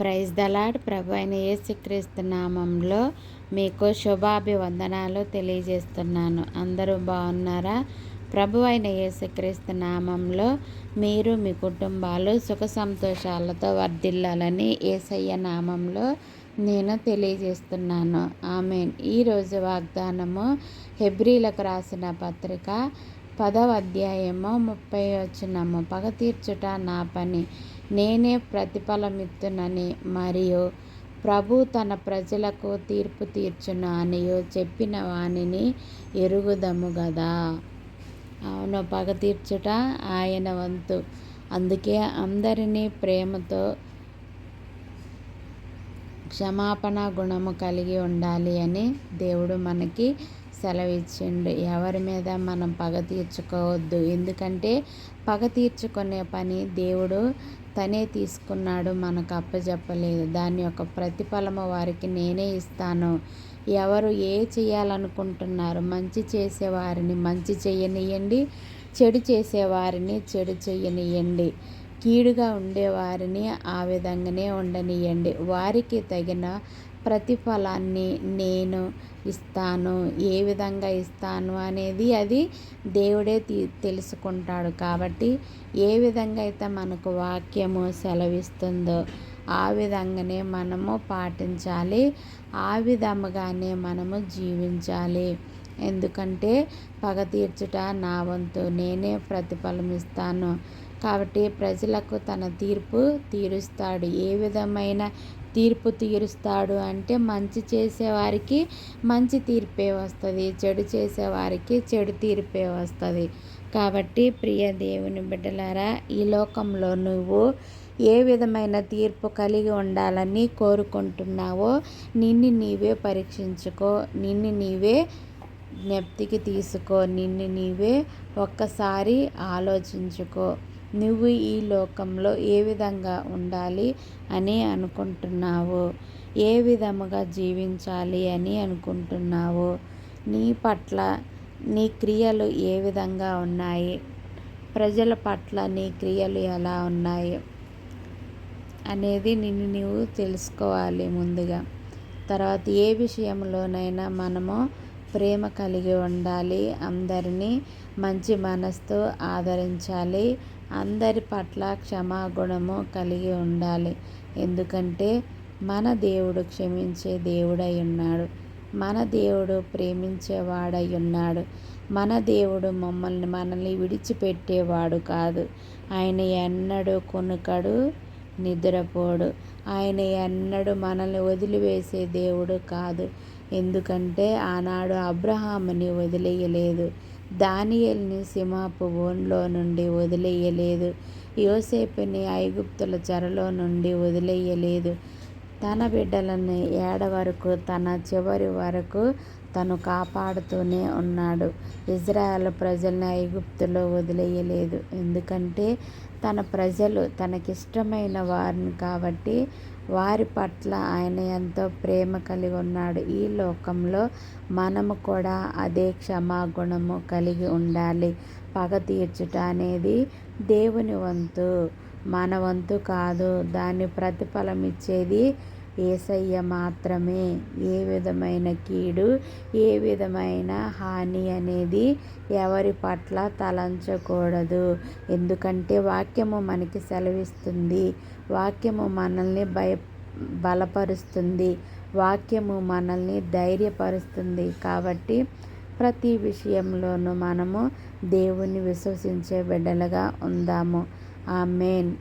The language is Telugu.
ప్రైజ్ దలాడ్ ప్రభు అయిన యేసుక్రీస్తు నామంలో మీకు శుభాభివందనాలు తెలియజేస్తున్నాను. అందరూ బాగున్నారా? ప్రభు అయిన యేసుక్రీస్తు నామంలో మీరు మీ కుటుంబాలు సుఖ సంతోషాలతో వర్ధిల్లాలని ఏసయ్య నామంలో నేను తెలియజేస్తున్నాను. ఆమె ఈరోజు వాగ్దానము హెబ్రిలకు రాసిన పత్రిక పదవ అధ్యాయము ముప్పై వచ్చినము పగ తీర్చుట నా పని. నేనే ప్రతిఫలమిత్తునని మరియు ప్రభు తన ప్రజలకు తీర్పు తీర్చును అని చెప్పిన వాణిని ఎరుగుదము గదా. అవును పగ తీర్చుట ఆయన వంతు. అందుకే అందరినీ ప్రేమతో క్షమాపణ గుణము కలిగి ఉండాలి అని దేవుడు మనకి సెలవిచ్చిండు ఎవరి మీద మనం పగ తీర్చుకోవద్దు. ఎందుకంటే పగ తీర్చుకునే పని దేవుడు తనే తీసుకున్నాడు మనకు అప్పచెప్పలేదు దాని యొక్క ప్రతిఫలము వారికి నేనే ఇస్తాను. ఎవరు ఏ చేయాలనుకుంటున్నారు మంచి చేసేవారిని మంచి చేయనియండి చెడు చేసేవారిని చెడు చేయనియండి కీడుగా ఉండేవారిని ఆ విధంగానే ఉండనియండి వారికి తగిన ప్రతిఫలాన్ని నేను ఇస్తాను ఏ విధంగా ఇస్తాను అనేది అది దేవుడే తెలుసుకుంటాడు. కాబట్టి ఏ విధంగా అయితే మనకు వాక్యము సెలవిస్తుందో ఆ విధంగానే మనము పాటించాలి. ఆ విధముగానే మనము జీవించాలి. ఎందుకంటే పగ తీర్చుట నా వంతు నేనే ప్రతిఫలం ఇస్తాను. కాబట్టి ప్రజలకు తన తీర్పు తీరుస్తాడు. ఏ విధమైన తీర్పు తీరుస్తాడు అంటే మంచి చేసేవారికి మంచి తీర్పే వస్తుంది చెడు చేసేవారికి చెడు తీర్పే వస్తుంది. కాబట్టి ప్రియ దేవుని బిడ్డలారా ఈ లోకంలో నువ్వు ఏ విధమైన తీర్పు కలిగి ఉండాలని కోరుకుంటున్నావో నిన్ను నీవే పరీక్షించుకో నిన్ను నీవే జ్ఞప్తికి తీసుకో నిన్ను నీవే ఒక్కసారి ఆలోచించుకో. నువ్వు ఈ లోకంలో ఏ విధంగా ఉండాలి అని అనుకుంటున్నావు? ఏ విధముగా జీవించాలి అని అనుకుంటున్నావు? నీ పట్ల నీ క్రియలు ఏ విధంగా ఉన్నాయి? ప్రజల పట్ల నీ క్రియలు ఎలా ఉన్నాయి? అనేది నిన్ను నీవు తెలుసుకోవాలి ముందుగా. తర్వాత ఏ విషయంలోనైనా మనము ప్రేమ కలిగి ఉండాలి. అందరినీ మంచి మనసుతో ఆదరించాలి. అందరి పట్ల క్షమాగుణము కలిగి ఉండాలి. ఎందుకంటే మన దేవుడు క్షమించే దేవుడై ఉన్నాడు. మన దేవుడు ప్రేమించేవాడై ఉన్నాడు. మన దేవుడు మమ్మల్ని మనల్ని విడిచిపెట్టేవాడు కాదు. ఆయన ఎన్నడూ కొనుకడు నిద్రపోడు. ఆయన ఎన్నడూ మనల్ని వదిలివేసే దేవుడు కాదు. ఎందుకంటే ఆనాడు అబ్రహాముని వదిలేయలేదు. దానియల్ని సింహపు ఓన్లో నుండి వదిలేయలేదు. యోసేపుని ఐగుప్తుల చెరలో నుండి వదిలేయలేదు. తన బిడ్డలని ఏడ వరకు తన చివరి వరకు తను కాపాడుతూనే ఉన్నాడు. ఇజ్రాయెల్ ప్రజల్ని ఐగుప్తులో వదిలేయలేదు. ఎందుకంటే తన ప్రజలు తనకిష్టమైన వారిని కాబట్టి వారి పట్ల ఆయన ఎంతో ప్రేమ కలిగి ఉన్నాడు. ఈ లోకంలో మనము కూడా అదే క్షమాగుణము కలిగి ఉండాలి. పగ తీర్చుట అనేది దేవుని వంతు మన వంతు కాదు. దాని ప్రతిఫలం ఇచ్చేది ఏసయ్య మాత్రమే. ఏ విధమైన కీడు ఏ విధమైన హాని అనేది ఎవరి పట్ల తలంచకూడదు. ఎందుకంటే వాక్యము మనకి సెలవిస్తుంది. వాక్యము మనల్ని భయ బలపరుస్తుంది. వాక్యము మనల్ని ధైర్యపరుస్తుంది. కాబట్టి ప్రతి విషయంలోనూ మనము దేవుని విశ్వసించే బిడ్డలుగా ఉందాము. ఆ మెయిన్